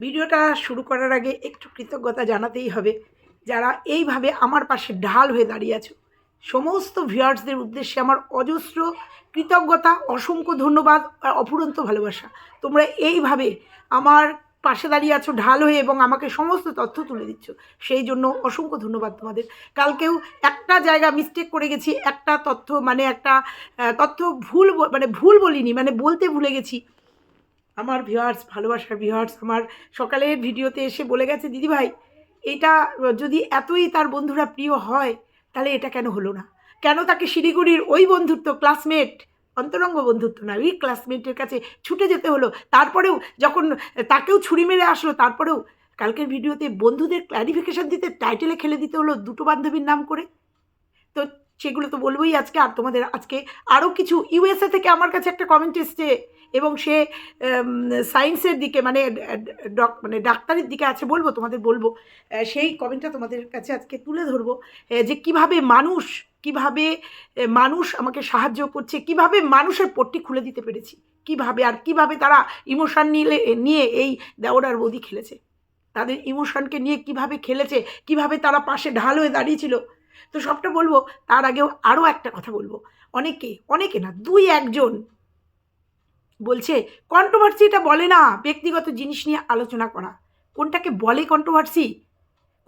ভিডিওটা শুরু করার আগে একটু কৃতজ্ঞতা জানাতেই হবে। যারা এইভাবে আমার পাশে ঢাল হয়ে দাঁড়িয়ে আছো, সমস্ত ভিউয়ার্সদের উদ্দেশ্যে আমার অজস্র কৃতজ্ঞতা, অসংখ্য ধন্যবাদ আর অফুরন্ত ভালোবাসা। তোমরা এইভাবে আমার পাশে দাঁড়িয়ে আছো ঢাল হয়ে এবং আমাকে সমস্ত তথ্য তুলে দিচ্ছ, সেই জন্য অসংখ্য ধন্যবাদ তোমাদের। কালকেও একটা জায়গা মিস্টেক করে গেছি, একটা তথ্য মানে একটা তথ্য ভুল মানে ভুল বলিনি মানে বলতে ভুলে গেছি। আমার ভিউয়ার্স ভালোবাসার ভিউয়ার্স আমার সকালের ভিডিওতে এসে বলে গেছে, দিদিভাই, এটা যদি এতই তার বন্ধুরা প্রিয় হয়, তাহলে এটা কেন হলো না? কেন তাকে শিলিগুড়ির ওই বন্ধুত্ব ক্লাসমেট অন্তরঙ্গ বন্ধুত্ব না, ওই ক্লাসমেটের কাছে ছুটে যেতে হলো? তারপরেও যখন তাকেও ছুরি মেরে আসলো, তারপরেও কালকের ভিডিওতে বন্ধুদের ক্ল্যারিফিকেশান দিতে টাইটেলে খেলে দিতে হলো দুটো বান্ধবীর নাম করে? তো সেগুলো তো বলবোই আজকে। আর তোমাদের আজকে আরও কিছু ইউএসএ থেকে আমার কাছে একটা কমেন্ট এসছে এবং সে সায়েন্সের দিকে মানে ডক মানে ডাক্তারের দিকে আছে বলব, তোমাদের বলব সেই কমেন্টটা তোমাদের কাছে আজকে তুলে ধরবো যে কীভাবে মানুষ কীভাবে মানুষ আমাকে সাহায্য করছে, কীভাবে মানুষের পট্টি খুলে দিতে পেরেছি, কীভাবে আর কীভাবে তারা ইমোশন নিলে, নিয়ে এই দেওরার বদি খেলেছে। তাদের ইমোশনকে নিয়ে কীভাবে খেলেছে, কীভাবে তারা পাশে ঢাল হয়ে দাঁড়িয়েছিল তো সবটা বলব, তার আগেও আরও একটা কথা বলব। অনেকে অনেকে না, দুই একজন বলছে কন্ট্রোভার্সিটা বলে না, ব্যক্তিগত জিনিস নিয়ে আলোচনা করা। কোনটাকে বলে কন্ট্রোভার্সি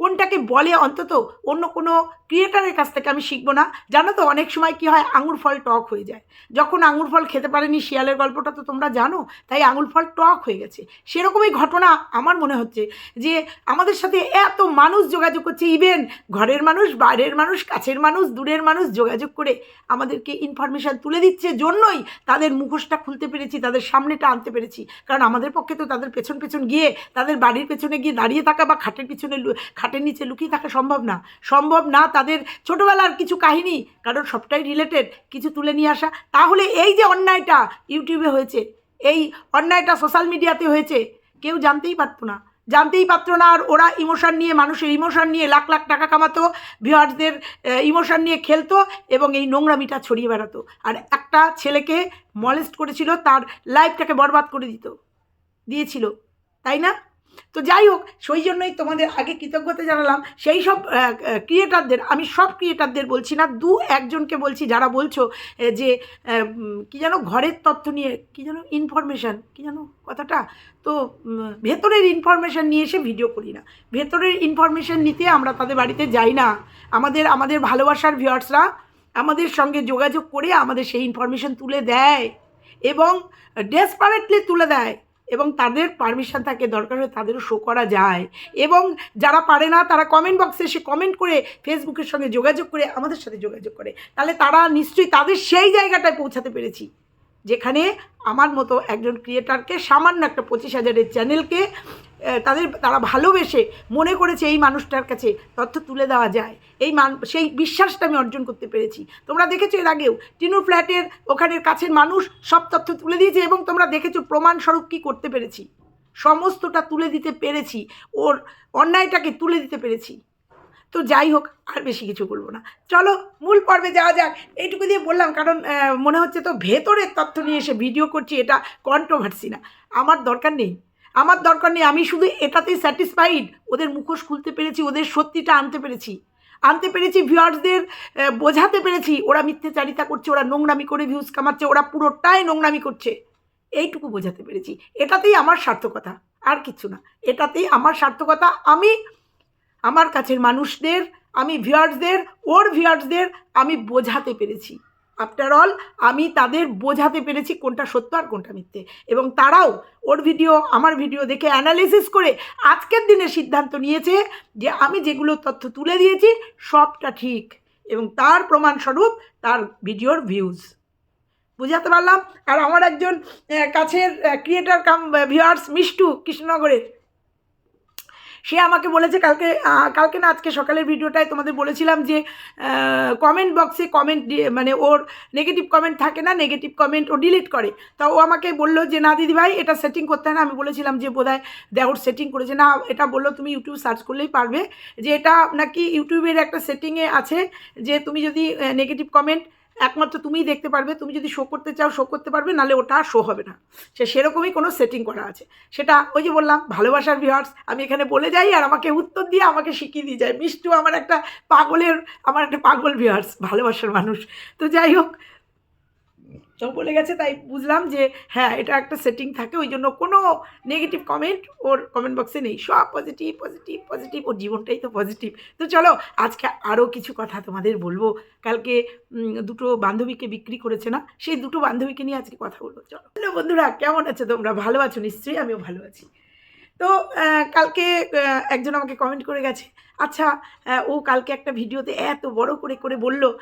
কোনটাকে বলে অন্তত অন্য কোনো ক্রিয়েটারের কাছ থেকে আমি শিখব না। জানো তো, অনেক সময় কি হয়, আঙুর ফল টক হয়ে যায়। যখন আঙুর ফল খেতে পারেনি শিয়ালের গল্পটা তো তোমরা জানো, তাই আঙুর ফল টক হয়ে গেছে। সেরকমই ঘটনা আমার মনে হচ্ছে যে, আমাদের সাথে এত মানুষ যোগাযোগ করছে, ইভেন ঘরের মানুষ, বাইরের মানুষ, কাছের মানুষ, দূরের মানুষ যোগাযোগ করে আমাদেরকে ইনফরমেশান তুলে দিচ্ছে জন্যই তাদের মুখোশটা খুলতে পেরেছি, তাদের সামনেটা আনতে পেরেছি। কারণ আমাদের পক্ষে তো তাদের পেছন পেছন গিয়ে, তাদের বাড়ির পেছনে গিয়ে দাঁড়িয়ে থাকা বা খাটের পিছনে খাটের নিচে লুকিয়ে থাকা সম্ভব না। সম্ভব না তাদের ছোটোবেলার কিছু কাহিনী, কারণ সবটাই রিলেটেড কিছু তুলে নিয়ে আসা। তাহলে এই যে অন্যায়টা ইউটিউবে হয়েছে, এই অন্যায়টা সোশ্যাল মিডিয়াতে হয়েছে, কেউ জানতেই পারতো না। জানতেই পারতো না আর ওরা ইমোশন নিয়ে, মানুষের ইমোশন নিয়ে লাখ লাখ টাকা কামাতো ভিউয়ার্সদের ইমোশন নিয়ে খেলতো এবং এই নোংরামিটা ছড়িয়ে বেড়াতো। আর একটা ছেলেকে মলেস্ট করেছিল, তার লাইফটাকে বরবাদ করে দিত, দিয়েছিল। তাই না? তো যাই হোক, সেই জন্যই তোমাদের আগে কৃতজ্ঞতা জানালাম। সেই সব ক্রিয়েটারদের, আমি সব ক্রিয়েটারদের বলছি না, দু একজনকে বলছি যারা বলছো যে কি যেন ঘরের তথ্য নিয়ে, কি যেন ইনফরমেশান কি যেন কথাটা, তো ভেতরের ইনফরমেশান নিয়ে এসে ভিডিও করি না। ভেতরের ইনফরমেশান নিতে আমরা তাদের বাড়িতে যাই না। আমাদের আমাদের ভালোবাসার ভিউয়ার্সরা আমাদের সঙ্গে যোগাযোগ করে আমাদের সেই ইনফরমেশান তুলে দেয় এবং ডেসপারেটলি তুলে দেয়। এবং তাদের পারমিশন থাকে, দরকার হলে তাদেরও শো করা যায়। এবং যারা পারে না, তারা কমেন্ট বক্সে এসে কমেন্ট করে ফেসবুকের সঙ্গে যোগাযোগ করে আমাদের সাথে যোগাযোগ করে। তাহলে তারা নিশ্চয়ই তাদের সেই জায়গাটায় পৌঁছাতে পেরেছি, যেখানে আমার মতো একজন ক্রিয়েটারকে সামান্য একটা পঁচিশ হাজারের চ্যানেলকে তাদের, তারা ভালোবেসে মনে করেছে এই মানুষটার কাছে তথ্য তুলে দেওয়া যায়। এই মান, সেই বিশ্বাসটা আমি অর্জন করতে পেরেছি। তোমরা দেখেছ এর আগেও টিনু ফ্ল্যাটের ওখানের কাছের মানুষ সব তথ্য তুলে দিয়েছে এবং তোমরা দেখেছ প্রমাণস্বরূপ কী করতে পেরেছি। সমস্তটা তুলে দিতে পেরেছি। ওর অন্যায়টাকে তুলে দিতে পেরেছি। তো যাই হোক, আর বেশি কিছু বলব না। চলো, মূল পর্বে যাওয়া যাক। এইটুকু দিয়ে বললাম, কারণ মনে হচ্ছে তো ভেতরের তথ্য নিয়ে এসে ভিডিও করছি, এটা কন্ট্রোভার্সি না। আমার দরকার নেই। আমার দরকার নেই, আমি শুধু এটাতেই স্যাটিসফাইড ওদের মুখোশ খুলতে পেরেছি, ওদের সত্যিটা আনতে পেরেছি। আনতে পেরেছি ভিউয়ার্সদের বোঝাতে পেরেছি। ওরা মিথ্যাচারিতা করছে, ওরা নোংরামি করে ভিউজ কামাচ্ছে, ওরা পুরোটাই নোংরামি করছে। এইটুকু বোঝাতে পেরেছি। এটাতেই আমার সার্থকতা, আর কিছু না। এটাতেই আমার সার্থকতা, আমি, আমার কাছের মানুষদের, আমি ভিউয়ার্সদের ওর ভিউয়ার্সদের আমি বোঝাতে পেরেছি। আফটার অল আমি তাদের বোঝাতে পেরেছি কোনটা সত্য আর কোনটা মিথ্যে। এবং তারাও ওর ভিডিও আমার ভিডিও দেখে অ্যানালিসিস করে আজকের দিনে সিদ্ধান্ত নিয়েছে যে আমি যেগুলো তথ্য তুলে দিয়েছি, সবটা ঠিক। এবং তার প্রমাণস্বরূপ তার ভিডিওর ভিউজ বুঝাতে পারলাম? আর আমার একজন কাছের ক্রিয়েটার কাম ভিউয়ার্স মিষ্টু কৃষ্ণনগরের। সে আমাকে বলেছে কালকে কালকে না আজকে সকালের ভিডিওটায় তোমাদের বলেছিলাম যে কমেন্ট বক্সে কমেন্ট মানে ওর নেগেটিভ কমেন্ট থাকে না নেগেটিভ কমেন্ট ও ডিলিট করে। তা ও আমাকে বলল যে, না, দিদি ভাই, এটা সেটিং করতে হয় না। আমি বলেছিলাম যে, বোধহয় দেওর সেটিং করেছে। না, এটা বলল তুমি ইউটিউব সার্চ করলেই পারবে। যে, এটা নাকি ইউটিউবের একটা সেটিংয়ে আছে যে, তুমি যদি নেগেটিভ কমেন্ট একমাত্র তুমিই দেখতে পারবে, তুমি যদি শো করতে চাও শো করতে পারবে, নাহলে ওটা শো হবে না। সে সেরকমই কোনো সেটিং করা আছে। সেটা ওই যে বললাম, ভালোবাসার ভিউয়ার্স আমি এখানে বলে যাই আর আমাকে উত্তর দিয়ে আমাকে শিখিয়ে দিয়ে যায়। মিষ্টু আমার একটা পাগলের, আমার একটা পাগল ভিউয়ার্স ভালোবাসার মানুষ। তো যাই হোক তো বলে গেছে, তাই বুঝলাম যে হ্যাঁ এটা একটা সেটিং থাকে, ওই জন্য কোনো নেগেটিভ কমেন্ট ওর কমেন্ট বক্সে নেই। সব পজিটিভ পজিটিভ পজিটিভ ওর জীবনটাই তো পজিটিভ তো চলো, আজকে আরও কিছু কথা তোমাদের বলব। কালকে দুটো বান্ধবীকে বিক্রি করেছে না, সেই দুটো বান্ধবীকে নিয়ে আজকে কথা বলব, চলো। হ্যালো বন্ধুরা, কেমন আছো তোমরা? ভালো আছো? নিশ্চয়ই আমিও ভালো আছি। তো কালকে একজন আমাকে কমেন্ট করে গেছে আচ্ছা ও কালকে একটা ভিডিওতে এত বড় করে করে বলল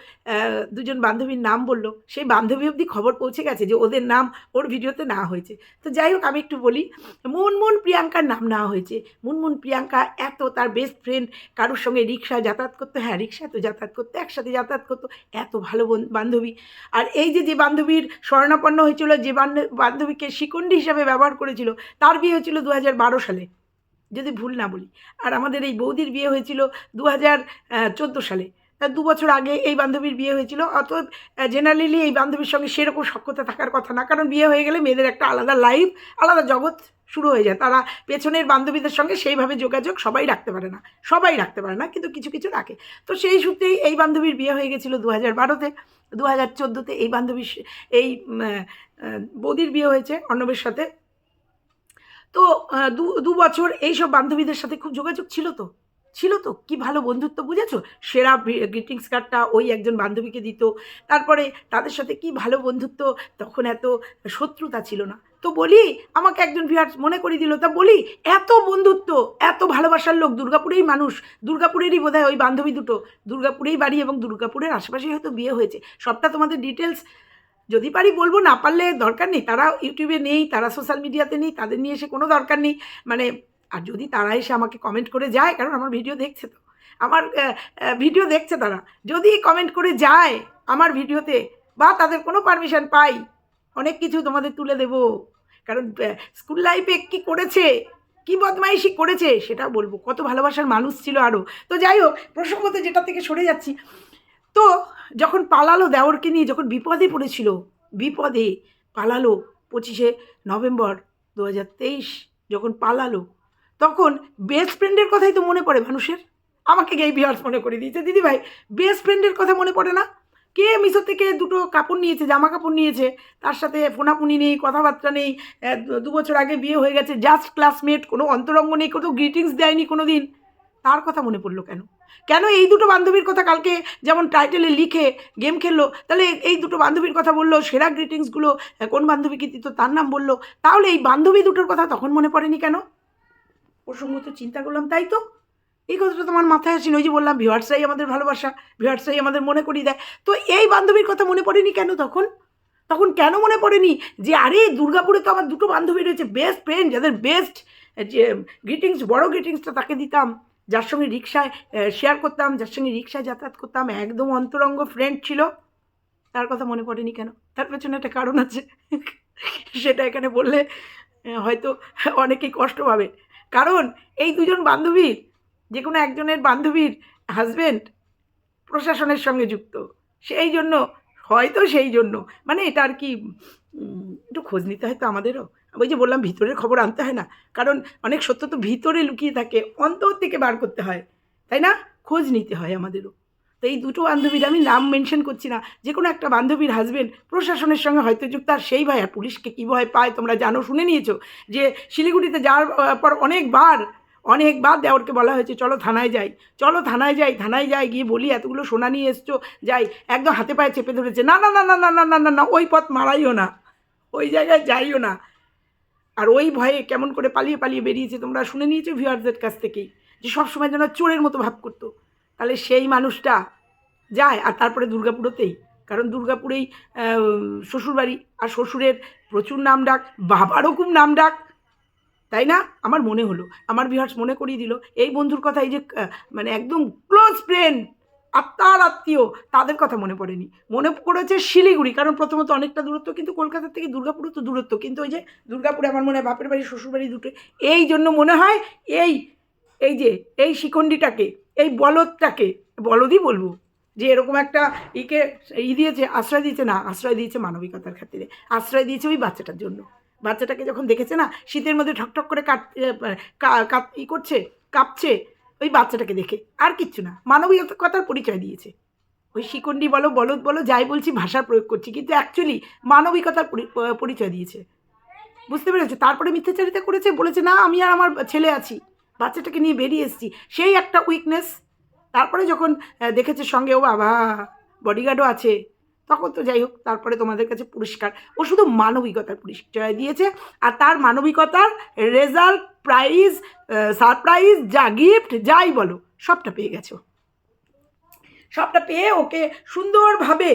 দুজন বান্ধবীর নাম বলল। সেই বান্ধবী অবধি খবর পৌঁছে গেছে যে ওদের নাম ওর ভিডিওতে না হয়েছে। তো যাই হোক, আমি একটু বলি, মুনমুন প্রিয়াঙ্কার নাম নেওয়া হয়েছে। মুনমুন প্রিয়াঙ্কা এত তার বেস্ট ফ্রেন্ড কারোর সঙ্গে রিক্সায় যাতায়াত করতো। হ্যাঁ রিক্সায় তো যাতায়াত করতো, একসাথে যাতায়াত করতো। এত ভালো বন- বান্ধবী। আর এই যে যে বান্ধবীর স্বর্ণাপন্ন হয়েছিল, যে বান্ধ- বান্ধবীকে শিকন্ডি হিসাবে ব্যবহার করেছিল, তার বিয়ে হয়েছিল দু হাজার বারো সালে। যদি ভুল না বলি। আর আমাদের এই বৌদির বিয়ে হয়েছিল দু হাজার চোদ্দ সালে। দু বছর আগে এই বান্ধবীর বিয়ে হয়েছিল। অতএব জেনারেলি এই বান্ধবীর সঙ্গে সেরকম সক্ষতা থাকার কথা না। কারণ বিয়ে হয়ে গেলে মেয়েদের একটা আলাদা লাইফ আলাদা জগৎ শুরু হয়ে যায়। তারা পেছনের বান্ধবীদের সঙ্গে সেইভাবে যোগাযোগ সবাই রাখতে পারে না। সবাই রাখতে পারে না, কিন্তু কিছু কিছু রাখে। তো সেই সূত্রেই এই বান্ধবীর বিয়ে হয়ে গেছিল দু হাজার বারোতে। দু হাজার চোদ্দোতে এই বান্ধবীর এই বৌদির বিয়ে হয়েছে অর্ণবের সাথে। তো দু বছর এইসব বান্ধবীদের সাথে খুব যোগাযোগ ছিল তো? ছিল তো? কি ভালো বন্ধুত্ব বুঝেছ? সেরা গ্রিটিংস কার্ডটা ওই একজন বান্ধবীকে দিত। তারপরে তাদের সাথে কি ভালো বন্ধুত্ব? তখন এত শত্রুতা ছিল না। তো বলি, আমাকে একজন ভিউয়ার্স মনে করে দিল, তা বলি, এত বন্ধুত্ব, এত ভালোবাসার লোক, দুর্গাপুরেই মানুষ। দুর্গাপুরেরই বোধ ওই বান্ধবী দুটো। দুর্গাপুরেই বাড়ি এবং দুর্গাপুরের আশেপাশেই হয়তো বিয়ে হয়েছে। সবটা তোমাদের ডিটেলস যদি পারি বলব, না পারলে দরকার নেই। তারা ইউটিউবে নেই, তারা সোশ্যাল মিডিয়াতে নেই, তাদের নিয়ে এসে কোনো দরকার নেই। মানে আর যদি তারা এসে আমাকে কমেন্ট করে যায়, কারণ আমার ভিডিও দেখছে তো। আমার ভিডিও দেখছে তারা। যদি কমেন্ট করে যায় আমার ভিডিওতে বা তাদের কোনো পারমিশন পাই, অনেক কিছু তোমাদের তুলে দেব। কারণ স্কুল লাইফে কি করেছে, কি বদমাইশি করেছে সেটা বলব। কত ভালোবাসার মানুষ ছিল আরও তো যাই হোক, প্রসঙ্গতে যেটা থেকে সরে যাচ্ছি। তো যখন পালালো দেওরকে নিয়ে, যখন বিপদে পড়েছিল, বিপদে পালালো পঁচিশে নভেম্বর দু হাজার তেইশ, যখন পালালো, তখন বেস্ট ফ্রেন্ডের কথাই তো মনে পড়ে মানুষের। আমাকে গেই বিহার্স মনে করে দিয়েছে। দিদি ভাই বেস্ট ফ্রেন্ডের কথা মনে পড়ে না? কে মিশো থেকে দুটো কাপড় নিয়েছে, জামা কাপড় নিয়েছে, তার সাথে ফোনাফুনি নেই, কথাবার্তা নেই দু- বছর আগে বিয়ে হয়ে গেছে জাস্ট ক্লাসমেট কোনো অন্তরঙ্গ নেই, কোনো গ্রিটিংস দেয়নি কোনো দিন তার কথা মনে পড়ল কেন? কেন এই দুটো বান্ধবীর কথা কালকে যেমন টাইটেলে লিখে গেম খেললো, তাহলে এই দুটো বান্ধবীর কথা বলল, সেরা গ্রিটিংসগুলো কোন বান্ধবীকে দিত তার নাম বলল, তাহলে এই বান্ধবী দুটোর কথা তখন মনে পড়েনি কেন? প্রসঙ্গ তো চিন্তা করলাম, তাই তো? এই কথাটা তোমার মাথায় আসেনি, ওই যে বললাম, ভিউয়ার্সরাই আমাদের ভালোবাসা, ভিউয়ার্সরাই আমাদের মনে করিয়ে দেয়। তো এই বান্ধবীর কথা মনে পড়েনি কেন তখন? তখন কেন মনে পড়েনি যে, আরে, দুর্গাপুরে তো আমার দুটো বান্ধবী রয়েছে বেস্ট ফ্রেন্ড যাদের বেস্ট যে গ্রিটিংস বড় গ্রিটিংসটা তাকে দিতাম। যার সঙ্গে রিক্সায় শেয়ার করতাম, যার সঙ্গে রিক্সায় যাতায়াত করতাম, একদম অন্তরঙ্গ ফ্রেন্ড ছিল। তার কথা মনে পড়েনি কেন? তার পেছনে একটা কারণ আছে। সেটা এখানে বললে হয়তো অনেকেই কষ্ট পাবে। কারণ এই দুজন বান্ধবীর যে কোনো একজনের বান্ধবীর হাজব্যান্ড প্রশাসনের সঙ্গে যুক্ত। সেই জন্য, হয়তো সেই জন্য। মানে এটা আর কি একটু খোঁজ নিতে হয়তো আমাদেরও। ওই যে বললাম ভিতরের খবর আনতে হয় না, কারণ অনেক সত্য তো ভিতরে লুকিয়ে থাকে, অন্তর থেকে বার করতে হয়, তাই না? খোঁজ নিতে হয় আমাদেরও। তো এই দুটো বান্ধবীর আমি নাম মেনশন করছি না, যে কোনো একটা বান্ধবীর হাজবেন্ড প্রশাসনের সঙ্গে হয়তো যুক্ত, আর সেই ভাই আর পুলিশকে কী ভয় পায় তোমরা জানো, শুনে নিয়েছো? যে শিলিগুড়িতে যাওয়ার পর অনেকবার অনেকবার দেওরকে বলা হয়েছে, চলো থানায় যাই, চলো থানায় যাই থানায় যাই, গিয়ে বলি, এতগুলো সোনা নিয়ে এসছো, যাই, একদম হাতে পায়ে চেপে ধরেছে, না না না না না না না না না, ওই পথ মারাইও না, ওই জায়গায় যাইও না। আর ওই ভয়ে কেমন করে পালিয়ে পালিয়ে বেরিয়েছে তোমরা শুনে নিয়েছো ভিউয়ারদের কাছ থেকেই? যে সবসময় যেন চোরের মতো ভাব করতো। তাহলে সেই মানুষটা যায় আর তারপরে দুর্গাপুরতেই। কারণ দুর্গাপুরেই শ্বশুরবাড়ি আর শ্বশুরের প্রচুর নাম ডাক, বাবারও খুব নাম ডাক। তাই না? আমার মনে হলো। আমার বিহার্স মনে করিয়ে দিল, এই বন্ধুর কথা এই যে মানে একদম ক্লোজ ফ্রেন্ড আত্মার আত্মীয়, তাদের কথা মনে পড়েনি। মনে পড়েছে শিলিগুড়ি, কারণ প্রথমত অনেকটা দূরত্ব, কিন্তু কলকাতা থেকে দুর্গাপুরও তো দূরত্ব। কিন্তু ওই যে দুর্গাপুরে আমার মনে হয় বাপের বাড়ি, শ্বশুর বাড়ি দুটো, এই জন্য মনে হয় এই এই যে, এই শিখণ্ডীটাকে এই বলদটাকে, বলদই বলব, যে এরকম একটা ইকে, ই দিয়েছে, আশ্রয় দিয়েছে, না, আশ্রয় দিয়েছে মানবিকতার খাতিরে। আশ্রয় দিয়েছে ওই বাচ্চাটার জন্য। বাচ্চাটাকে যখন দেখেছে না, শীতের মধ্যে ঠকঠক করে কাট ই করছে, কাঁপছে ওই বাচ্চাটাকে দেখে। আর কিচ্ছু না, মানবিকতার পরিচয় দিয়েছে। ওই শিকন্ডি বলো, বলদ বলো, যাই বলছি ভাষার প্রয়োগ করছি, কিন্তু অ্যাকচুয়ালি মানবিকতার পরি- পরিচয় দিয়েছে। বুঝতে পেরেছ? তারপরে মিথ্যাচারিতা করেছে, বলেছে, না, আমি আর আমার ছেলে আছি। বাচ্চাটাকে নিয়ে বেরিয়ে এসেছি। সেই একটা উইকনেস তারপরে যখন দেখেছে সঙ্গে, ও বাবা বডিগার্ডও আছে। তখন তো যাই হোক, তারপরে তোমাদের কাছে পুরস্কার। ও শুধু মানবিকতার পরিচয় দিয়েছে, আর তার মানবিকতার রেজাল্ট প্রাইজ সারপ্রাইজ যা গিফট যাই বলো, সবটা পেয়ে গেছো সবটা পেয়ে ওকে সুন্দরভাবে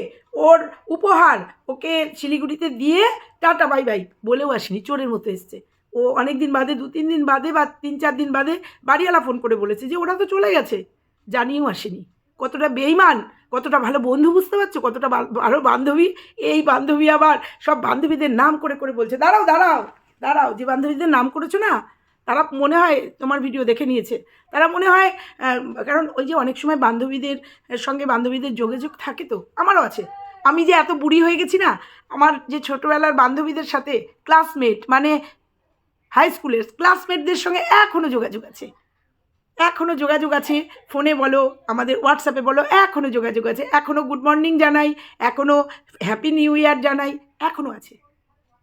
ওর উপহার ওকে শিলিগুড়িতে দিয়ে টাটা বাই বাই বলেও আসেনি, চোরের মতো এসছে। ও অনেক দিন বাদে, দু, তিন দিন বাদে বা তিন, চার দিন বাদে বাড়িওয়ালা ফোন করে বলেছে যে ওরা তো চলে গেছে, জানিয়েও আসেনি। কতটা বেইমান, কতটা ভালো বন্ধু বুঝতে পারছ? কতটা ভালো বান্ধবী, এই বান্ধবী আবার সব বান্ধবীদের নাম করে করে বলছে, দাঁড়াও দাঁড়াও দাঁড়াও, যে বান্ধবীদের নাম করেছ না, তারা মনে হয় তোমার ভিডিও দেখে নিয়েছে। তারা মনে হয় কারণ ওই যে অনেক সময় বান্ধবীদের সঙ্গে বান্ধবীদের যোগাযোগ থাকে তো, আমারও আছে। আমি যে এত বুড়ি হয়ে গেছি না, আমার যে ছোটোবেলার বান্ধবীদের সাথে ক্লাসমেট মানে হাই স্কুলের ক্লাসমেটদের সঙ্গে এখনও যোগাযোগ আছে। এখনও যোগাযোগ আছে। ফোনে বলো, আমাদের হোয়াটসঅ্যাপে বলো এখনও যোগাযোগ আছে। এখনও গুড মর্নিং জানাই এখনও হ্যাপি নিউ ইয়ার জানাই এখনও আছে।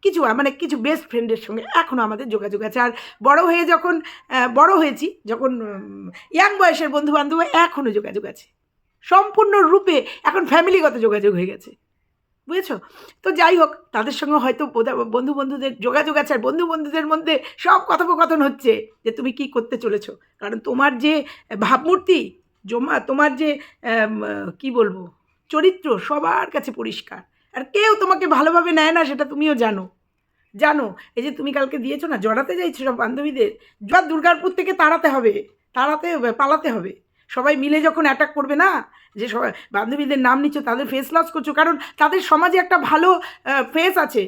কিছু মানে কিছু বেস্ট ফ্রেন্ডের সঙ্গে এখনও আমাদের যোগাযোগ আছে। আর বড় হয়ে যখন বড় হয়েছি, যখন ইয়াং বয়সের বন্ধু বান্ধব এখনও যোগাযোগ আছে। সম্পূর্ণ রূপে এখন ফ্যামিলিগত যোগাযোগ হয়ে গেছে। বুঝেছ? তো যাই হোক, তাদের সঙ্গে হয়তো বন্ধু বন্ধুদের যোগাযোগ আছে, আর বন্ধু বন্ধুদের মধ্যে সব কথোপকথন হচ্ছে যে তুমি কি করতে চলেছো। কারণ তোমার যে ভাবমূর্তি, জমা, তোমার যে কি বলব, চরিত্র সবার কাছে পরিষ্কার। আর কেউ তোমাকে ভালোভাবে নেয় না, সেটা তুমিও জানো। জানো, এই যে তুমি কালকে দিয়েছ না, জড়াতে যাইছো সব বান্ধবীদের যা দুর্গাপুর থেকে তাড়াতে হবে, তাড়াতে পালাতে হবে। সবাই মিলে যখন অ্যাটাক করবে না যে বান্ধবীদের নাম নিচ্ছ, তাদের ফেস লস করছ, কারণ তাদের সমাজে একটা ভালো ফেস আছে।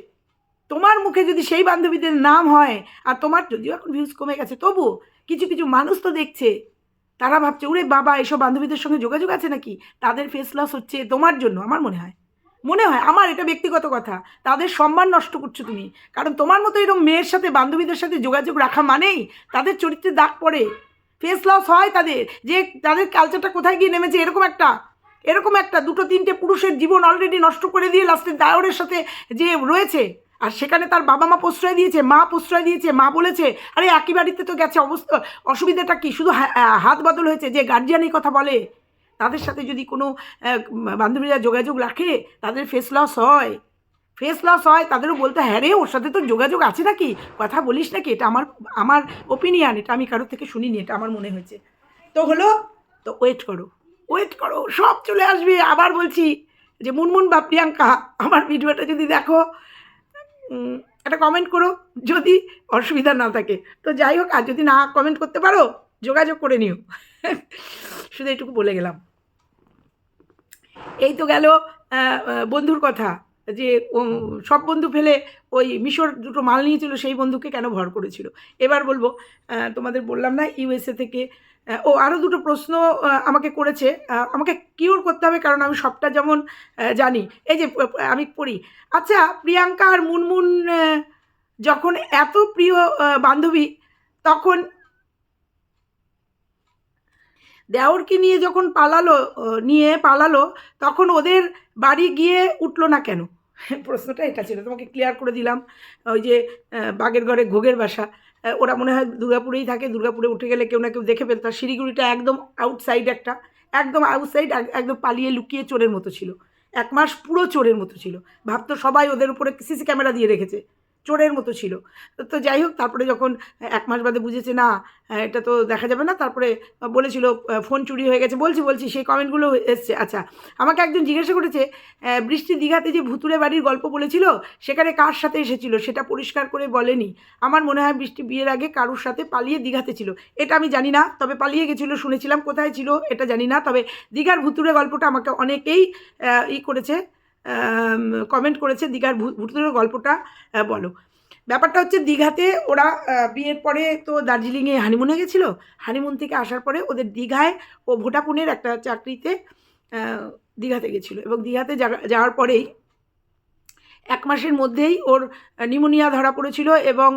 তোমার মুখে যদি সেই বান্ধবীদের নাম হয়, আর তোমার যদিও এখন ভিউজ কমে গেছে, তবু কিছু কিছু মানুষ তো দেখছে। তারা ভাবছে, ওরে বাবা, এসব বান্ধবীদের সঙ্গে যোগাযোগ আছে নাকি? তাদের ফেস লস হচ্ছে তোমার জন্য। আমার মনে হয়। মনে হয়, আমার এটা ব্যক্তিগত কথা। তাদের সম্মান নষ্ট করছ তুমি। কারণ তোমার মতো এরকম মেয়ের সাথে বান্ধবীদের সাথে যোগাযোগ রাখা মানেই তাদের চরিত্রে দাগ পড়ে। ফেস লস হয় তাদের। যে তাদের কালচারটা কোথায় গিয়ে নেমেছে, এরকম একটা এরকম একটা দুটো তিনটে পুরুষের জীবন অলরেডি নষ্ট করে দিয়ে লাস্টে দায়রের সাথে যে রয়েছে, আর সেখানে তার বাবা মা প্রশ্রয় দিয়েছে, মা প্রশ্রয় দিয়েছে, মা বলেছে, আরে, একই বাড়িতে তো গেছে, অবস্থা, অসুবিধাটা কি? শুধু হাত বদল হয়েছে, যে গার্জিয়ান এই কথা বলে। তাদের সাথে যদি কোনো বান্ধবীরা যোগাযোগ রাখে, তাদের ফেস লস হয়। ফেস লস হয়, তাদেরও বলতে হ্যাঁ রে, ওর সাথে তো যোগাযোগ আছে নাকি? কথা বলিস নাকি? এটা আমার আমার ওপিনিয়ন এটা আমি কারোর থেকে শুনিনি, এটা আমার মনে হয়েছে। তো হলো, তো ওয়েট করো ওয়েট করো, সব চলে আসবে। আবার বলছি যে, মুনমুন বা প্রিয়াঙ্কা, আমার ভিডিওটা যদি দেখো একটা কমেন্ট করো, যদি অসুবিধা না থাকে। তো যাই হোক, আর যদি না কমেন্ট করতে পারো, যোগাযোগ করে নিও। শুধু এটুকু বলে গেলাম। এই তো গেল বন্ধুর কথা। যে সব বন্ধু ফেলে ওই মিশর দুটো মাল নিয়েছিল, সেই বন্ধুকে কেন ভর করেছিল? এবার বলব তোমাদের বললাম না, ইউএসএ থেকে ও আরও দুটো প্রশ্ন আমাকে করেছে আমাকে কিওর করতে হবে, কারণ আমি সবটা যেমন জানি। এই যে আমি পড়ি। আচ্ছা প্রিয়াঙ্কা আর মুনমুন যখন এত প্রিয় বান্ধবী, তখন দেওরকে নিয়ে যখন পালালো নিয়ে পালালো, তখন ওদের বাড়ি গিয়ে উঠল না কেন? প্রশ্নটা এটা ছিল, তোমাকে ক্লিয়ার করে দিলাম। ওই যে বাগের ঘরে ঘোগের বাসা ওরা মনে হয় দুর্গাপুরেই থাকে, দুর্গাপুরে উঠে গেলে কেউ না কেউ দেখে ফেলতো। আর শিলিগুড়িটা একদম আউটসাইড একটা, একদম আউটসাইড একদম পালিয়ে লুকিয়ে চোরের মতো ছিল। এক মাস পুরো চোরের মতো ছিল। ভাবতো সবাই ওদের উপরে সিসি ক্যামেরা দিয়ে রেখেছে। চোরের মতো ছিল। তো- যাই হোক, তারপরে যখন এক মাস বাদে বুঝেছে, না এটা তো দেখা যাবে না, তারপরে বলেছিল ফোন চুরি হয়ে গেছে। বলছি বলছি, সেই কমেন্টগুলো এসছে। আচ্ছা আমাকে একজন জিজ্ঞাসা করেছে বৃষ্টি দীঘাতে যে ভুতুরে বাড়ির গল্প বলেছিল, সেখানে কার সাথে এসেছিল? সেটা পরিষ্কার করে বলেনি। আমার মনে হয় বৃষ্টি বিয়ের আগে কারুর সাথে পালিয়ে দীঘাতে ছিল। এটা আমি জানি না, তবে পালিয়ে গেছিল, শুনেছিলাম, কোথায় ছিল, এটা জানি না। তবে দীঘার ভুতুরে গল্পটা আমাকে অনেকেই ই করেছে কমেন্ট করেছে দীঘার ভুতুরে গল্পটা বলো। ব্যাপারটা হচ্ছে দীঘাতে ওরা বিয়ের পরে তো দার্জিলিংয়ে হানিমুনে গেছিল। হানিমুন থেকে আসার পরে ওদের দীঘায় ও ভোটাপুনের একটা চাকরিতে দীঘাতে গেছিল। এবং দীঘাতে যাওয়ার পরেই এক মাসের মধ্যেই ওর নিমোনিয়া ধরা পড়েছিল এবং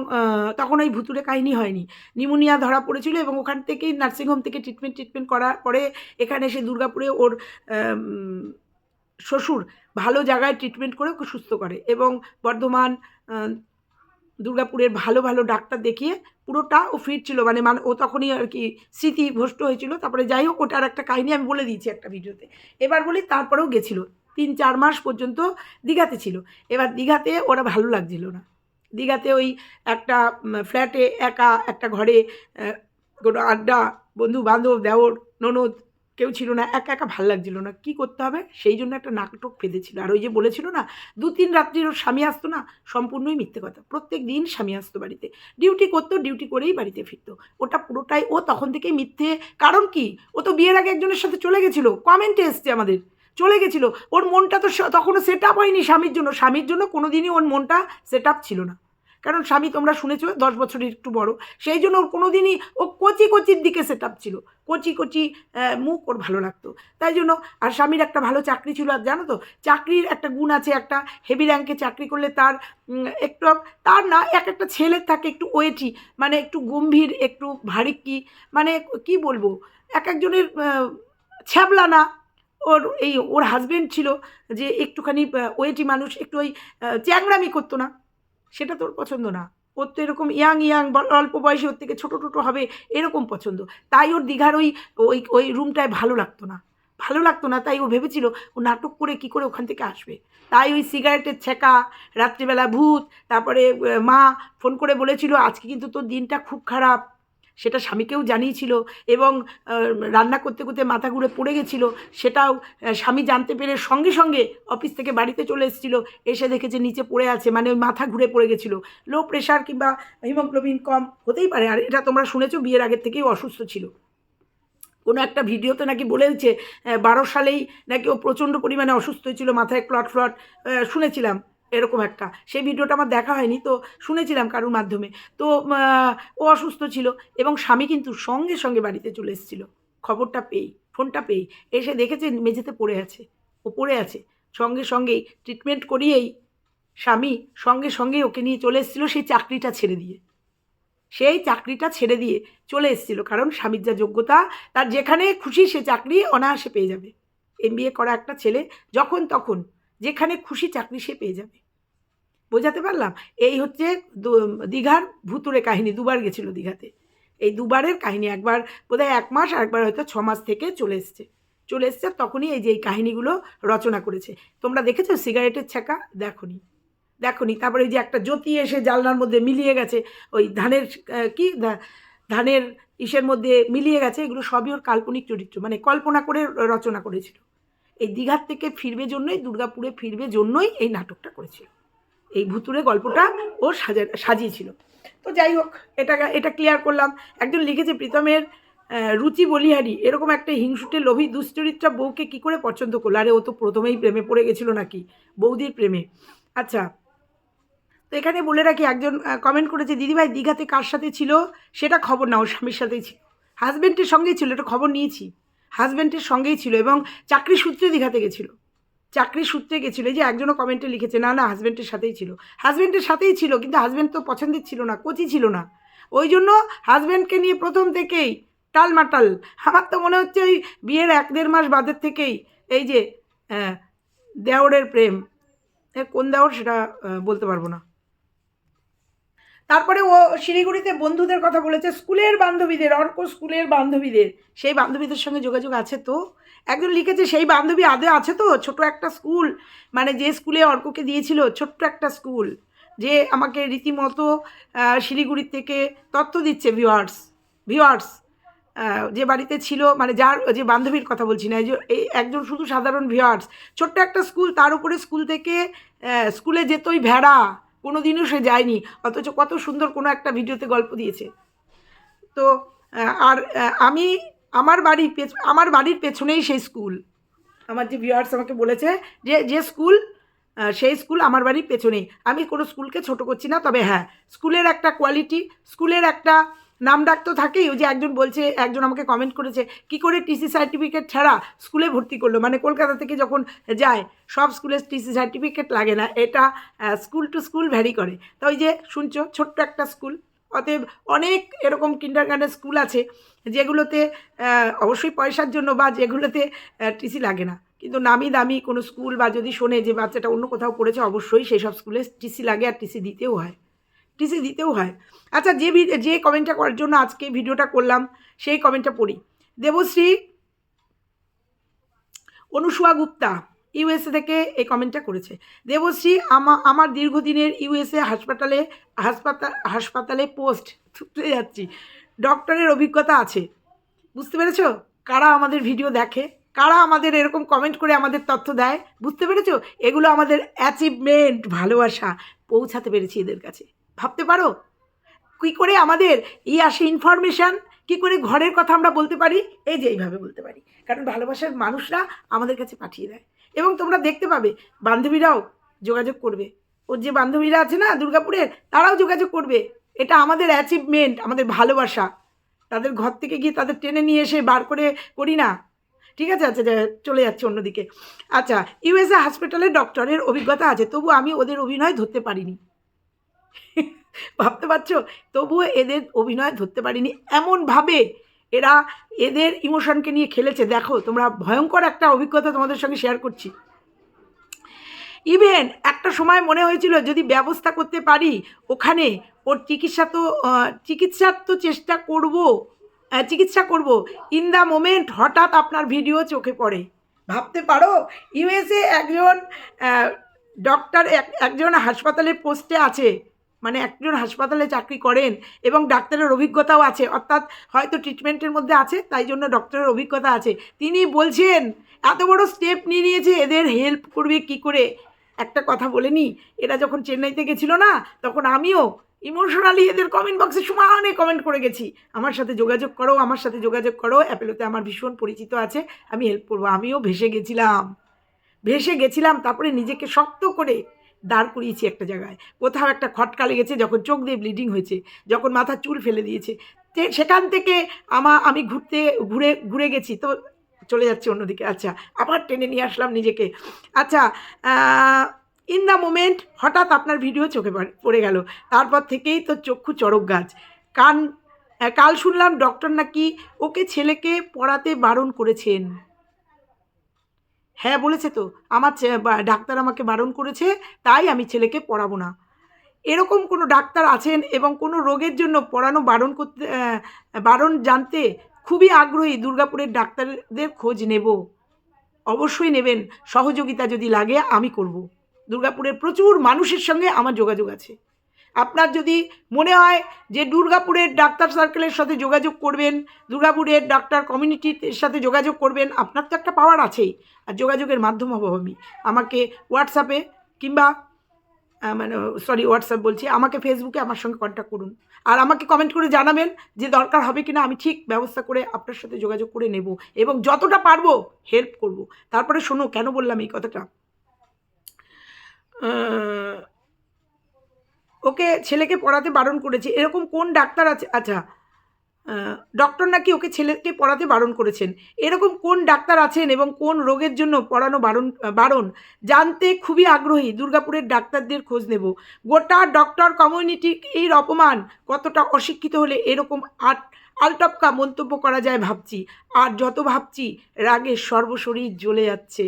তখন ওই ভুতুরে কাহিনী হয়নি। নিমোনিয়া ধরা পড়েছিল এবং ওখান থেকেই নার্সিংহোম থেকে ট্রিটমেন্ট ট্রিটমেন্ট করার পরে এখানে এসে দুর্গাপুরে ওর শ্বশুর ভালো জায়গায় ট্রিটমেন্ট করে ওকে সুস্থ করে এবং বর্ধমান দুর্গাপুরের ভালো ভালো ডাক্তার দেখিয়ে পুরোটা ও ফিট ছিল মানে মানে ও তখনই আর কি স্মৃতি ভ্রষ্ট হয়েছিল। তারপরে যাই হোক, ওটার একটা কাহিনী আমি বলে দিয়েছি একটা ভিডিওতে। এবার বলি তারপরেও গেছিল। তিন, চার মাস পর্যন্ত দীঘাতে ছিল। এবার দীঘাতে ওরা ভালো লাগছিল না। দীঘাতে ওই একটা ফ্ল্যাটে একা, একটা ঘরে কোনো আড্ডা বন্ধু বান্ধব দেওর, ননদ কেউ ছিল না, একা একা ভালো লাগছিল না। কি করতে হবে? সেই জন্য একটা নাটক পেতেছিল আর ওই যে বলেছিল না, দু তিন রাত্রির ওর স্বামী আসতো না, সম্পূর্ণই মিথ্যে কথা। প্রত্যেক দিন স্বামী আসতো বাড়িতে। ডিউটি করতো, ডিউটি করেই বাড়িতে ফিরতো। ওটা পুরোটাই ও তখন থেকেই মিথ্যে। কারণ কি? ও তো বিয়ের আগে একজনের সাথে চলে গেছিল। কমেন্টে এসছে আমাদের। চলে গেছিল। ওর মনটা তো তখনও সেট আপ হয়নি স্বামীর জন্য। স্বামীর জন্য কোনো দিনই ওর মনটা সেট আপ ছিল না। কারণ স্বামী তোমরা শুনেছো দশ বছরের একটু বড় সেই জন্য ওর কোনো দিনই ও কচি কচির দিকে সেট আপ ছিল। কচি কচি মুখ ওর ভালো লাগতো। তাই জন্য আর স্বামীর একটা ভালো চাকরি ছিল আর জানো তো চাকরির একটা গুণ আছে একটা হেভি র্যাঙ্কে চাকরি করলে তার একটু তার না এক একটা ছেলের থাকে একটু ওয়েটি মানে একটু গম্ভীর একটু ভারী কি মানে কি বলব এক একজনের ছ্যাবলা না। ওর এই ওর হাজবেন্ড ছিল যে একটুখানি ওয়েটি মানুষ একটু ওই আহ, চ্যাংড়ামি করতো না। সেটা তোর পছন্দ না। ওর তো এরকম ইয়াং ইয়াং অল্প বয়সে ওর থেকে ছোটো টোটো হবে এরকম পছন্দ। তাই ওর দীঘার ওই ওই ওই রুমটায় ভালো লাগতো না। ভালো লাগতো না, তাই ও ভেবেছিল ও নাটক করে কি করে ওখান থেকে আসবে। তাই ওই সিগারেটের ছেঁকা রাত্রিবেলা ভূত, তারপরে মা ফোন করে বলেছিল, আজকে কিন্তু তোর দিনটা খুব খারাপ। সেটা স্বামীকেও জানিয়েছিল এবং রান্না করতে করতে মাথা ঘুরে পড়ে গেছিল। সেটাও স্বামী জানতে পেরে সঙ্গে সঙ্গে অফিস থেকে বাড়িতে চলে এসেছিল। এসে দেখেছে নিচে পড়ে আছে মানে ওই মাথা ঘুরে পড়ে গেছিল। লো প্রেশার কিংবা হিমোগ্লোবিন কম হতেই পারে। আর এটা তোমরা শুনেছো, বিয়ের আগের থেকেই অসুস্থ ছিল। কোনো একটা ভিডিওতে নাকি বলেছে বারো সালেই নাকি ও প্রচণ্ড পরিমাণে অসুস্থ হয়েছিল, মাথায় ক্লট ফ্লট শুনেছিলাম। এরকম একটা। সেই ভিডিওটা আমার দেখা হয়নি, তো শুনেছিলাম কারোর মাধ্যমে। তো ও অসুস্থ ছিল এবং স্বামী কিন্তু সঙ্গে সঙ্গে বাড়িতে চলে এসেছিল। খবরটা পেয়েই, ফোনটা পেয়েই। এসে দেখেছে মেঝেতে পড়ে আছে ও পড়ে আছে। সঙ্গে সঙ্গেই ট্রিটমেন্ট করিয়েই স্বামী সঙ্গে সঙ্গে ওকে নিয়ে চলে এসেছিল সেই চাকরিটা ছেড়ে দিয়ে। সেই চাকরিটা ছেড়ে দিয়ে চলে এসেছিল কারণ স্বামীর যা যোগ্যতা, তার যেখানে খুশি সে চাকরি অনায়াসে পেয়ে যাবে। এম করা একটা ছেলে, যখন তখন যেখানে খুশি চাকরি সে পেয়ে যাবে। বোঝাতে পারলাম? এই হচ্ছে দীঘার ভুতুরে কাহিনী, দুবার গেছিল দীঘাতে। এই দুবারের কাহিনী একবার বোধহয় এক মাস আর একবার হয়তো ছ মাস থেকে চলে এসছে। চলে এসছে তখনই এই যে এই কাহিনীগুলো রচনা করেছে। তোমরা দেখেছ সিগারেটের ছ্যাঁকা? দেখনি। দেখনি। তারপরে ওই যে একটা জ্যোতি এসে জানলার মধ্যে মিলিয়ে গেছে, ওই ধানের কি? ধানের ইসের মধ্যে মিলিয়ে গেছে, এগুলো সবই ওর কাল্পনিক চরিত্র মানে কল্পনা করে রচনা করেছিল। এই দীঘার থেকে ফিরবে জন্যই, দুর্গাপুরে ফিরবে জন্যই এই নাটকটা করেছিল। এই ভুতুরে গল্পটা ও সাজা, সাজিয়েছিল। তো যাই হোক, এটা এটা ক্লিয়ার করলাম। একজন লিখেছে, প্রীতমের রুচি বলিহারি, এরকম একটা হিংসুটে লোভী দুশ্চরিত্রা বউকে কি করে পছন্দ করল? আরে, ও তো প্রথমেই প্রেমে পড়ে গেছিল নাকি? বৌদির প্রেমে। আচ্ছা তো এখানে বলে রাখি, একজন কমেন্ট করেছে, দিদিভাই, দীঘাতে কার সাথে ছিল? সেটা খবর না, ওর স্বামীর সাথেই ছিল। হাজব্যান্ডের সঙ্গেই ছিল, এটা খবর নিয়েছি। হাজব্যান্ডের সঙ্গেই ছিল এবং চাকরি সূত্রে দীঘাতে গেছিল। চাকরি সূত্রে গেছিল, এই যে একজনও কমেন্টে লিখেছে, না না হাজব্যান্ডের সাথেই ছিল। হাজব্যান্ডের সাথেই ছিল, কিন্তু হাজব্যান্ড তো পছন্দের ছিল না, কোচি ছিল না। ওই জন্য হাজব্যান্ডকে নিয়ে প্রথম থেকেই টালমাটাল, আমার তো মনে হচ্ছে ওই বিয়ের এক দেড় মাস বাদের থেকেই এই যে দেওরের প্রেম। কোন দেওর সেটা বলতে পারব না। তারপরে ও শিলিগুড়িতে বন্ধুদের কথা বলেছে, স্কুলের বান্ধবীদের, অর্ক স্কুলের বান্ধবীদের। সেই বান্ধবীদের সঙ্গে যোগাযোগ আছে তো? একজন লিখেছে, সেই বান্ধবী আদে আছে তো? ছোট একটা স্কুল। মানে যে স্কুলে অর্ককে দিয়েছিল, ছোট্ট একটা স্কুল, যে আমাকে রীতিমতো শিলিগুড়ির থেকে তথ্য দিচ্ছে ভিওয়ার্স ভিওয়ার্স যে বাড়িতে ছিল মানে যার, যে বান্ধবীর কথা বলছি না, এই যে একজন শুধু সাধারণ ভিওয়ার্স ছোট্ট একটা স্কুল, তার উপরে স্কুল থেকে স্কুলে যেতই ভেড়া কোনো দিনও সে যায়নি, অথচ কত সুন্দর কোনো একটা ভিডিওতে গল্প দিয়েছে। তো আর আমি আমার বাড়ির পেছ, আমার বাড়ির পেছনেই সেই স্কুল। আমার যে ভিউয়ার্স আমাকে বলেছে যে যে স্কুল সেই স্কুল আমার বাড়ির পেছনেই। আমি কোনো স্কুলকে ছোট করছি না, তবে হ্যাঁ স্কুলের একটা কোয়ালিটি স্কুলের একটা নাম ডাক তো থাকেই, ওই যে একজন বলছে, একজন আমাকে কমেন্ট করেছে, কি করে টিসি সার্টিফিকেট ছাড়া স্কুলে ভর্তি করল? মানে কলকাতা থেকে যখন যায়, সব স্কুলে টিসি সার্টিফিকেট লাগে না, এটা স্কুল টু স্কুল ভ্যারি করে। তো ওই যে, শুনছো, ছোট্ট একটা স্কুল অতএব অনেক এরকম কিন্ডার গার্ডেন স্কুল আছে, যেগুলোতে অবশ্যই পয়সার জন্য বা যেগুলোতে টিসি লাগে না। কিন্তু নামি দামি কোনো স্কুল বা যদি শোনে যে বাচ্চাটা অন্য কোথাও পড়েছে অবশ্যই সেই সব স্কুলে টিসি লাগে আর টিসি দিতেও হয়। টিসি দিতেও হয়। আচ্ছা যে যে কমেন্টটা করার জন্য আজকে ভিডিওটা করলাম, সেই কমেন্টটা পড়ি। দেবশ্রী অনুসুয়া গুপ্তা ইউএসএ থেকে এই কমেন্টটা করেছে। দেবশ্রী, আমা, আমার দীর্ঘদিনের ইউএসএ হাসপাতালে হাসপাতাল হাসপাতালে পোস্ট থুতরে যাচ্ছি। ডক্টরের অভিজ্ঞতা আছে। বুঝতে পেরেছ? কারা আমাদের ভিডিও দেখে? কারা আমাদের এরকম কমেন্ট করে আমাদের তথ্য দেয়? বুঝতে পেরেছ? এগুলো আমাদের অ্যাচিভমেন্ট ভালোবাসা, পৌঁছাতে পেরেছি এদের কাছে। ভাবতে পারো? কী করে আমাদের এই আসে ইনফরমেশান কী করে ঘরের কথা আমরা বলতে পারি? এই যে এইভাবে বলতে পারি। কারণ ভালোবাসার মানুষরা আমাদের কাছে পাঠিয়ে দেয়। এবং তোমরা দেখতে পাবে, বান্ধবীরাও যোগাযোগ করবে। ওর যে বান্ধবীরা আছে না, দুর্গাপুরের, তারাও যোগাযোগ করবে। এটা আমাদের অ্যাচিভমেন্ট আমাদের ভালোবাসা। তাদের ঘর থেকে গিয়ে তাদের টেনে নিয়ে এসে বার করে করি না। ঠিক আছে? আচ্ছা চলে যাচ্ছে অন্যদিকে। আচ্ছা ইউএসএ হসপিটালে ডক্টরের অভিজ্ঞতা আছে। তবু আমি ওদের অভিনয় ধরতে পারিনি। ভাবতে পারছ? তবুও এদের অভিনয় ধরতে পারিনি। এমনভাবে এরা এদের ইমোশনকে নিয়ে খেলেছে। দেখো, তোমরা ভয়ঙ্কর একটা অভিজ্ঞতা তোমাদের সঙ্গে শেয়ার করছি। ইভেন একটা সময় মনে হয়েছিল, যদি ব্যবস্থা করতে পারি, ওখানে ওর চিকিৎসা তো চিকিৎসার তো চেষ্টা করব চিকিৎসা করব। ইন দ্য মোমেন্ট হঠাৎ আপনার ভিডিও চোখে পড়ে। ভাবতে পারো ইউএসএ একজন ডক্টর একজন হাসপাতালের পোস্টে আছে। মানে একজন হাসপাতালে চাকরি করেন এবং ডাক্তারের অভিজ্ঞতাও আছে, অর্থাৎ হয়তো ট্রিটমেন্টের মধ্যে আছে, তাই জন্য ডক্টরের অভিজ্ঞতা আছে। তিনি বলছেন, এত বড় স্টেপ নিয়ে নিয়েছে, এদের হেল্প করবে কি করে? একটা কথা বলে নি, এরা যখন চেন্নাইতে গেছিল না, তখন আমিও ইমোশনালি এদের কমেন্ট বক্সে সমানে কমেন্ট করে গেছি। আমার সাথে যোগাযোগ করো, আমার সাথে যোগাযোগ করো অ্যাপেলোতে আমার ভীষণ পরিচিত আছে, আমি হেল্প করব, আমিও ভেসে গেছিলাম। ভেসে গেছিলাম, তারপরে নিজেকে শক্ত করে দাঁড় করিয়েছি একটা জায়গায়। কোথাও একটা খটকা লেগেছে, যখন চোখ দিয়ে ব্লিডিং হয়েছে, যখন মাথা চুল ফেলে দিয়েছে। সেখান থেকে আমা, আমি ঘুরতে, ঘুরে ঘুরে গেছি। তো চলে যাচ্ছে অন্যদিকে। আচ্ছা আবার টেনে নিয়ে আসলাম নিজেকে। আচ্ছা ইন দ্য মোমেন্ট হঠাৎ আপনার ভিডিও চোখে পড়ে- গেল। তারপর থেকেই তো চক্ষু চড়ক গাছ। কান কাল শুনলাম ডক্টর নাকি ওকে ছেলেকে পড়াতে বারণ করেছেন। হ্যাঁ বলেছে তো। আমার ডাক্তার আমাকে বারণ করেছে, তাই আমি ছেলেকে পড়াবো না। এরকম কোনো ডাক্তার আছেন এবং কোনো রোগের জন্য পড়ানো, বারণ করতে বারণ জানতে খুবই আগ্রহী দুর্গাপুরের ডাক্তারদের খোঁজ নেব। অবশ্যই নেবেন। সহযোগিতা যদি লাগে, আমি করব। দুর্গাপুরের প্রচুর মানুষের সঙ্গে আমার যোগাযোগ আছে। আপনার যদি মনে হয় যে দুর্গাপুরের ডাক্তার সার্কেলের সাথে যোগাযোগ করবেন, দুর্গাপুরের ডাক্তার কমিউনিটির সাথে যোগাযোগ করবেন, আপনার তো একটা পাওয়ার আছেই। আর যোগাযোগের মাধ্যম হব আমি। আমাকে হোয়াটসঅ্যাপে কিংবা মানে সরি হোয়াটসঅ্যাপ বলছি, আমাকে ফেসবুকে আমার সঙ্গে কন্ট্যাক্ট করুন। আর আমাকে কমেন্ট করে জানাবেন যে দরকার হবে কিনা, আমি ঠিক ব্যবস্থা করে আপনার সাথে যোগাযোগ করে নেব এবং যতটা পারব হেল্প করব। তারপরে শোনো, কেন বললাম এই কথাটা? ওকে ছেলেকে পড়াতে বারণ করেছে। এরকম কোন ডাক্তার আছে? আচ্ছা ডক্টর নাকি ওকে ছেলেকে পড়াতে বারণ করেছেন? এরকম কোন ডাক্তার আছেন এবং কোন রোগের জন্য পড়ানো বারণ বারণ? জানতে খুবই আগ্রহী, দুর্গাপুরের ডাক্তারদের খোঁজ নেব। গোটা ডক্টর কমিউনিটি এর অপমান, কতটা অশিক্ষিত হলে এরকম আট, আলটপকা মন্তব্য করা যায় ভাবছি। আর যত ভাবছি, রাগে সর্বশরীর জ্বলে যাচ্ছে।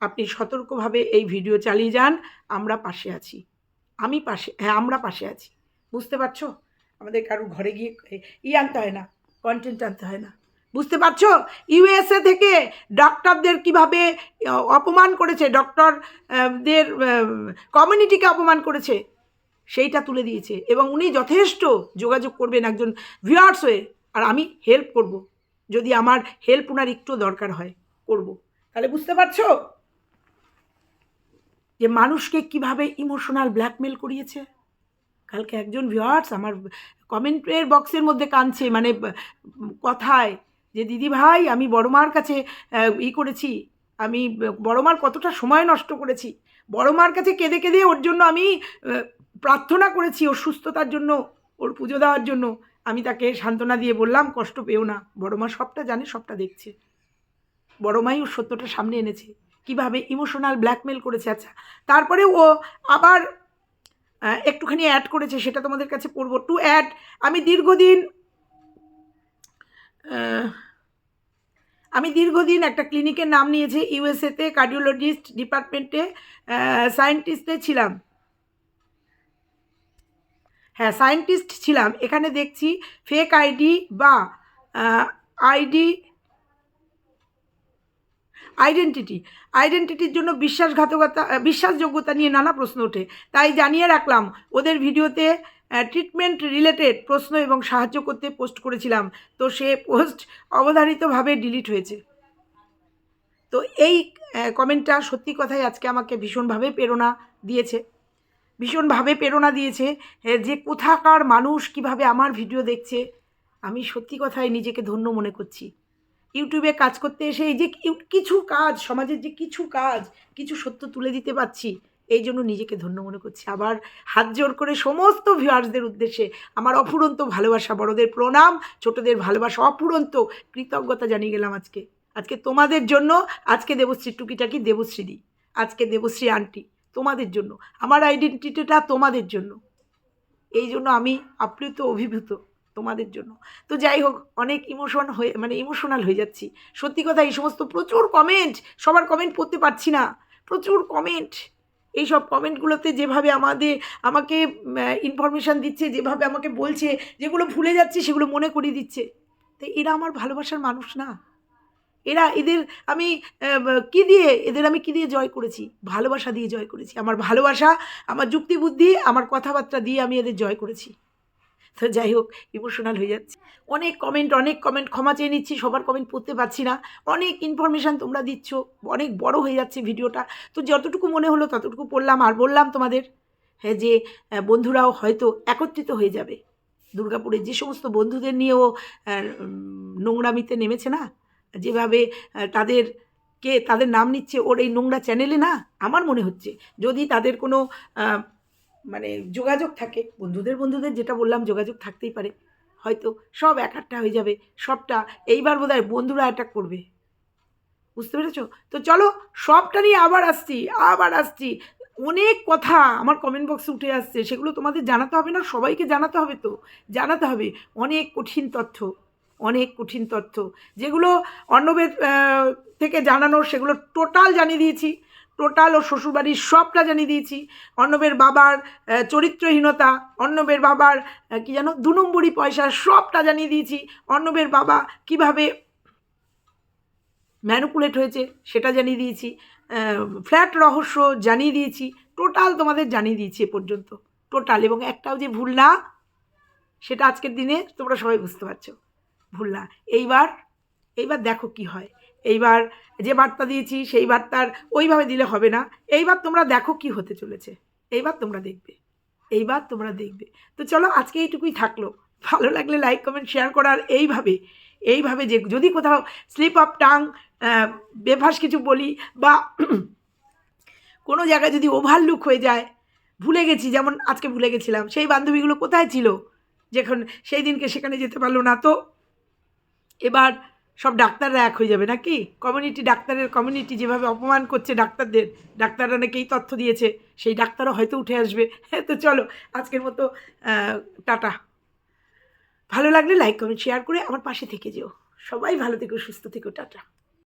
আপনি সতর্কভাবে এই ভিডিও চালিয়ে যান আমরা পাশে আছি। আমি পাশে হ্যাঁ আমরা পাশে আছি। বুঝতে পারছ? আমাদের কারোর ঘরে গিয়ে ই আনতে হয় না কন্টেন্ট আনতে হয় না। বুঝতে পারছ? ইউএসএ থেকে ডক্টরদের কীভাবে অপমান করেছে ডক্টর আহ, দের কমিউনিটিকে অপমান করেছে সেইটা তুলে দিয়েছে। এবং উনি যথেষ্ট যোগাযোগ করবেন একজন ভিউয়ার্স হয়ে আর আমি হেল্প করব। যদি আমার হেল্প ওনার একটু দরকার হয় করব। তাহলে বুঝতে পারছ? যে মানুষকে কীভাবে ইমোশনাল ব্ল্যাকমেল করিয়েছে? কালকে একজন ভিউয়ার্স আমার কমেন্টের বক্সের মধ্যে কাঁদছে মানে কথায় যে, দিদি ভাই, আমি বড় মার কাছে ই করেছি, আমি ব- বড় মার কতটা সময় নষ্ট করেছি বড় মার কাছে কেঁদে কেঁদে ওর জন্য আমি প্রার্থনা করেছি ওর সুস্থতার জন্য, ওর পুজো দেওয়ার জন্য। আমি তাকে সান্ত্বনা দিয়ে বললাম, কষ্ট পেও না বড় মা সবটা জানে, সবটা দেখছে। বড় মাই ওর সত্যটা সামনে এনেছে। কীভাবে ইমোশনাল ব্ল্যাকমেল করেছে আচ্ছা। তারপরে ও আবার একটুখানি অ্যাড করেছে, সেটা তোমাদের কাছে পড়ব। টু অ্যাড আমি দীর্ঘদিন আমি দীর্ঘদিন একটা ক্লিনিকের নাম নিয়েছি, ইউএসএতে কার্ডিওলজিস্ট ডিপার্টমেন্টে সায়েন্টিস্টে ছিলাম। হ্যাঁ সায়েন্টিস্ট ছিলাম। এখানে দেখছি ফেক আইডি বা আইডি আইডেন্টিটি আইডেন্টিটির জন্য বিশ্বাসঘাতকতা বিশ্বাসযোগ্যতা নিয়ে নানা প্রশ্ন ওঠে। তাই জানিয়ে রাখলাম, ওদের ভিডিওতে ট্রিটমেন্ট রিলেটেড প্রশ্ন এবং সাহায্য করতে পোস্ট করেছিলাম। তো সে পোস্ট অবধারিতভাবে ডিলিট হয়েছে। তো এই কমেন্টটা সত্যি কথাই আজকে আমাকে ভীষণভাবে প্রেরণা দিয়েছে। ভীষণভাবে প্রেরণা দিয়েছে যে কোথাকার মানুষ কীভাবে আমার ভিডিও দেখছে। আমি সত্যি কথাই নিজেকে ধন্য মনে করছি। ইউটিউবে কাজ করতে এসে এই যে কিছু কাজ, সমাজের যে কিছু কাজ, কিছু সত্য তুলে দিতে পারছি, এই জন্য নিজেকে ধন্য মনে করছি। আবার হাত জোর করে সমস্ত ভিউয়ার্সদের উদ্দেশ্যে আমার অফুরন্ত ভালোবাসা, বড়দের প্রণাম, ছোটদের ভালোবাসা, অফুরন্ত কৃতজ্ঞতা জানিয়ে গেলাম আজকে। আজকে তোমাদের জন্য আজকে দেবশ্রী টুকিটাকি দেবশ্রী দি, আজকে দেবশ্রী আন্টি তোমাদের জন্য। আমার আইডেন্টিটিটা তোমাদের জন্য। এই জন্য আমি আপ্লুত, অভিভূত। তোমাদের জন্য। তো যাই হোক, অনেক ইমোশন হয়ে মানে ইমোশনাল হয়ে যাচ্ছি। সত্যি কথা, এই সমস্ত প্রচুর কমেন্ট সবার কমেন্ট পড়তে পারছি না। প্রচুর কমেন্ট এই সব কমেন্টগুলোতে যেভাবে আমাদের আমাকে ইনফরমেশান দিচ্ছে, যেভাবে আমাকে বলছে, যেগুলো ভুলে যাচ্ছে, সেগুলো মনে করিয়ে দিচ্ছে। তো এরা আমার ভালোবাসার মানুষ না। এরা এদের আমি কি দিয়ে, এদের আমি কি দিয়ে জয় করেছি? ভালোবাসা দিয়ে জয় করেছি। আমার ভালোবাসা, আমার যুক্তি বুদ্ধি, আমার কথাবার্তা দিয়ে আমি এদের জয় করেছি। তো যাই হোক ইমোশনাল হয়ে যাচ্ছে। অনেক কমেন্ট অনেক কমেন্ট ক্ষমা চেয়ে নিচ্ছি সবার কমেন্ট পড়তে পারছি না। অনেক ইনফরমেশান তোমরা দিচ্ছ অনেক বড় হয়ে যাচ্ছে ভিডিওটা। তো যতটুকু মনে হলো ততটুকু পড়লাম আর বললাম তোমাদের হ্যাঁ যে বন্ধুরাও হয়তো একত্রিত হয়ে যাবে। দুর্গাপুরের যে সমস্ত বন্ধুদের নিয়েও নোংরামিতে নেমেছে না? যেভাবে আহ, তাদেরকে তাদের নাম নিচ্ছে ওর এই নোংরা চ্যানেলে না? আমার মনে হচ্ছে যদি তাদের কোনো মানে যোগাযোগ থাকে। বন্ধুদের বন্ধুদের যেটা বললাম, যোগাযোগ থাকতেই পারে। হয়তো সব এক একটা হয়ে যাবে, সবটা এইবার বোধ হয় বন্ধুরা অ্যাটাক করবে। বুঝতে পেরেছ? তো চলো, সবটা নিয়ে আবার আসছি আবার আসছি। অনেক কথা আমার কমেন্ট বক্সে উঠে আসছে, সেগুলো তোমাদের জানাতে হবে না, সবাইকে জানাতে হবে তো। জানাতে হবে অনেক কঠিন তথ্য, অনেক কঠিন তথ্য। যেগুলো অন্নবেদ থেকে জানানোর, সেগুলো টোটাল জানিয়ে দিয়েছি। টোটাল ও শ্বশুরবাড়ির সবটা জানিয়ে দিয়েছি। অন্নবের বাবার চরিত্রহীনতা অন্নবের বাবার কি জানো দু নম্বরই পয়সা, সবটা জানিয়ে দিয়েছি। অন্নবের বাবা কীভাবে ম্যানুকুলেট হয়েছে সেটা জানিয়ে দিয়েছি। ফ্ল্যাট রহস্য জানিয়ে দিয়েছি। টোটাল তোমাদের জানিয়ে দিয়েছি এ পর্যন্ত। টোটাল এবং একটাও যে ভুল না, সেটা আজকের দিনে তোমরা সবাই বুঝতে পারছ। ভুল না। এইবার এইবার দেখো কি হয়। এইবার যে বার্তা দিয়েছি, সেই বার্তার ওইভাবে দিলে হবে না। এইবার তোমরা দেখো কি হতে চলেছে। এইবার তোমরা দেখবে। এইবার তোমরা দেখবে। তো চলো, আজকে এইটুকুই থাকল। ভালো লাগলে লাইক কমেন্ট শেয়ার করার এইভাবে এইভাবে যে যদি কোথাও স্লিপ অফ টাং বেভাস কিছু বলি বা কোনো জায়গায় যদি ওভারলুক হয়ে যায়, ভুলে গেছি, যেমন আজকে ভুলে গেছিলাম। সেই বান্ধবীগুলো কোথায় ছিল? যখন, সেই দিনকে সেখানে যেতে পারল না। তো এবার সব ডাক্তাররা এক হয়ে যাবে নাকি? কমিউনিটি ডাক্তারের কমিউনিটি যেভাবে অপমান করছে ডাক্তারদের, ডাক্তাররা নাকি এই তথ্য দিয়েছে, সেই ডাক্তারও হয়তো উঠে আসবে। হ্যাঁ তো চলো, আজকের মতো টাটা। ভালো লাগলে লাইক কমেন্ট শেয়ার করে আমার পাশে থেকে যেও। সবাই ভালো থেকো, সুস্থ থেকো, টাটা।